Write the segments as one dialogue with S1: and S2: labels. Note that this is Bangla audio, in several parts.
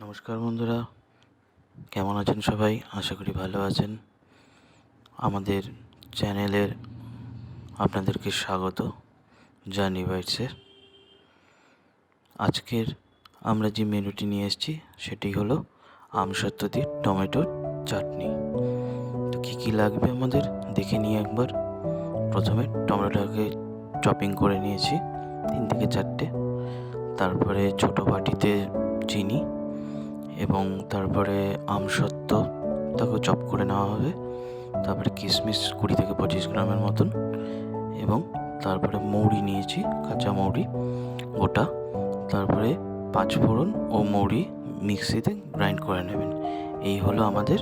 S1: নমস্কার বন্ধুরা। কেমন আছেন সবাই? আশা করি ভালো আছেন। আমাদের চ্যানেলের আপনাদেরকে স্বাগত জার্নি বাইটসের আজকের আমরা যে মেনুটি নিয়ে এসেছি, সেটি হলো আমসত্ত্ব দিয়ে টমেটোর চাটনি। তো কী কী লাগবে আমাদের? দেখে নিই একবার। প্রথমে টমেটোটাকে চপিং করে নিয়েছি, তিন থেকে চারটে। তারপরে ছোটো বাটিতে চিনি এবং তারপরে আমসত্ত্ব তাকে চপ করে নেওয়া হবে। তারপরে কিশমিশ কুড়ি থেকে পঁচিশ গ্রামের মতন এবং তারপরে মৌরি নিয়েছি, কাঁচা মৌরি, গোটা। তারপরে পাঁচ ফোড়ন ও মৌরি মিক্সিতে গ্রাইন্ড করে নেবেন। এই হলো আমাদের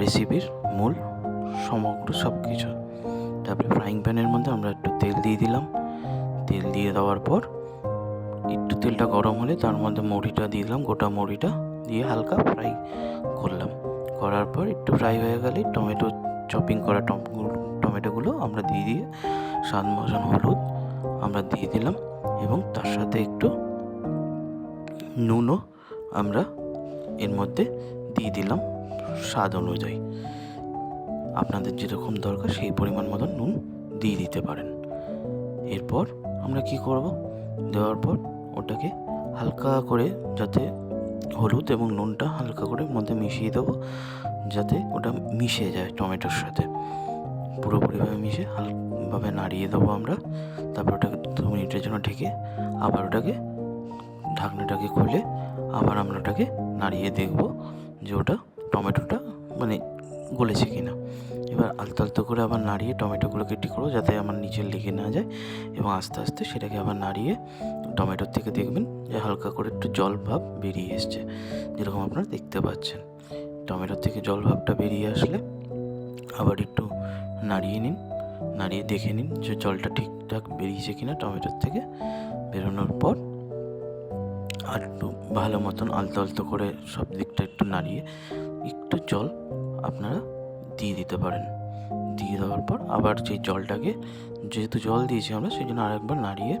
S1: রেসিপির মূল সমগ্র সব কিছু তারপরে ফ্রাইং প্যানের মধ্যে আমরা একটু তেল দিয়ে দিলাম। তেল দিয়ে দেওয়ার পর একটু তেলটা গরম হলে তার মধ্যে মুড়িটা দিয়ে দিলাম, গোটা মৌরিটা। দিয়ে হালকা ফ্রাই করলাম। করার পর একটু ফ্রাই হয়ে গেলে টমেটো চপিং করা টমেটোগুলো আমরা দিয়ে দিয়ে স্বাদ মতন হলুদ আমরা দিয়ে দিলাম এবং তার সাথে একটু নুনও আমরা এর মধ্যে দিয়ে দিলাম স্বাদ অনুযায়ী। আপনাদের যেরকম দরকার সেই পরিমাণ মতন নুন দিয়ে দিতে পারেন। এরপর আমরা কি করব? দেওয়ার পর ওটাকে হালকা করে যাতে হলুদ এবং নুনটা হালকা করে মধ্যে মিশিয়ে দেবো, যাতে ওটা মিশে যায় টমেটোর সাথে। পুরোপুরিভাবে মিশে হালকাভাবে নাড়িয়ে দেবো আমরা, তারপর ওটাকে দু মিনিটের জন্য ঢেকে আবার ওটাকে ঢাকনাটাকে খুলে আবার আমরা ওটাকে নাড়িয়ে দেখব যে ওটা টমেটোটা মানে গলেছে কিনা এবার আলতো আলতো করে আবার নাড়িয়ে টমেটোগুলোকে ঠিক করো যাতে আমার নিচে লেগে না যায়। এবং আস্তে আস্তে সেটাকে আবার নাড়িয়ে টমেটোর থেকে দেখবেন যে হালকা করে একটু জল ভাব বেরিয়ে এসছে, যেরকম আপনারা দেখতে পাচ্ছেন। টমেটোর থেকে জল ভাবটা বেরিয়ে আসলে আবার একটু নাড়িয়ে নিন, নাড়িয়ে দেখে নিন যে জলটা ঠিকঠাক বেরিয়েছে কিনা টমেটোর থেকে। বেরোনোর পর আর একটু ভালো মতন আলতো আলতো করে সব দিকটা একটু নাড়িয়ে একটু জল আপনারা দিয়ে দিতে পারেন। দিয়ে দেওয়ার পর আবার সেই জলটাকে, যেহেতু জল দিয়েছি আমরা সেই জন্য আরেকবার নাড়িয়ে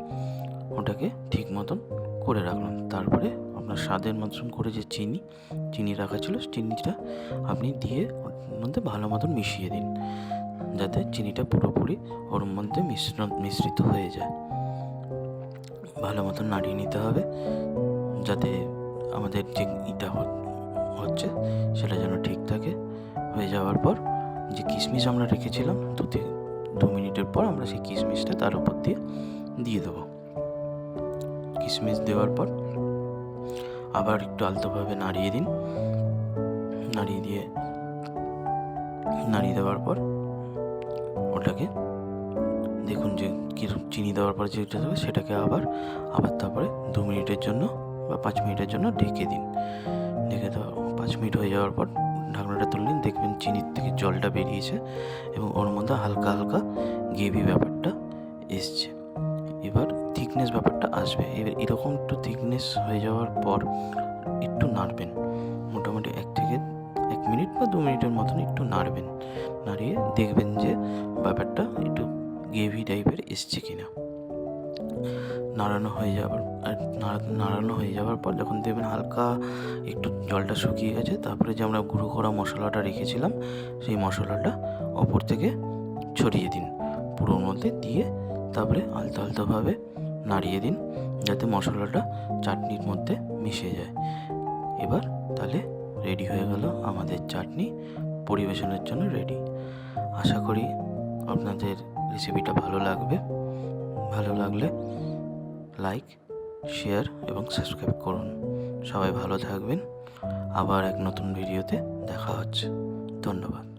S1: ওটাকে ঠিক মতন করে রাখলাম। তারপরে আপনার স্বাদের মতন করে যে চিনি চিনি রাখা ছিল, চিনিটা আপনি দিয়ে ওর মধ্যে ভালো মতন মিশিয়ে দিন। যাতে চিনিটা পুরোপুরি ওর মধ্যে মিশ্রণ মিশ্রিত হয়ে যায়। ভালো মতন নাড়িয়ে নিতে হবে, যাতে আমাদের যে ইটা হচ্ছে, সেটা যেন ঠিক থাকে। হয়ে যাওয়ার পর যে কিশমিশ আমরা রেখেছিলাম, দু দু মিনিটের পর আমরা সেই কিশমিশটা তার উপর দিয়ে দিয়ে দেবো। কিশমিশ দেওয়ার পর আবার একটু আলতোভাবে নাড়িয়ে দিন। নাড়িয়ে দিয়ে, নাড়িয়ে দেওয়ার পর ওটাকে দেখুন যে চিনি দেওয়ার পর যেটা দেবে সেটাকে আবার আবার তারপরে দু মিনিটের জন্য বা পাঁচ মিনিটের জন্য ঢেকে দিন। ঢেকে দেওয়া, পাঁচ মিনিট হয়ে যাওয়ার পর ঢাকনাটা তুললেন, দেখবেন চিনির থেকে জলটা বেরিয়েছে এবং ওর মধ্যে হালকা হালকা গ্রেভি ব্যাপারটা এসছে। এবার থিকনেস ব্যাপারটা আসবে। এবার এরকম একটু থিকনেস হয়ে যাওয়ার পর একটু নাড়বেন। মোটামুটি এক থেকে এক মিনিট বা দু মিনিটের মতন একটু নাড়বেন। নাড়িয়ে দেখবেন যে ব্যাপারটা একটু গ্রেভি টাইপের এসছে কিনা। নাড়ানো হয়ে যাওয়ার নাড়ানো হয়ে যাওয়ার পর যখন দেখবেন হালকা একটু জলটা শুকিয়ে গেছে, তারপরে যে আমরা গুঁড়ো করা মশলাটা রেখেছিলাম, সেই মশলাটা ওপর থেকে ছড়িয়ে দিন। পুরোর মধ্যে দিয়ে তারপরে আলতা আলতোভাবে নাড়িয়ে দিন, যাতে মশলাটা চাটনির মধ্যে মিশে যায়। এবার তাহলে রেডি হয়ে গেল আমাদের চাটনি, পরিবেশনের জন্য রেডি। আশা করি আপনাদের রেসিপিটা ভালো লাগবে। ভালো লাগলে লাইক শেয়ার এবং সাবস্ক্রাইব করুন। সবাই ভালো থাকবেন। আবার এক নতুন ভিডিওতে দেখা হচ্ছে। ধন্যবাদ।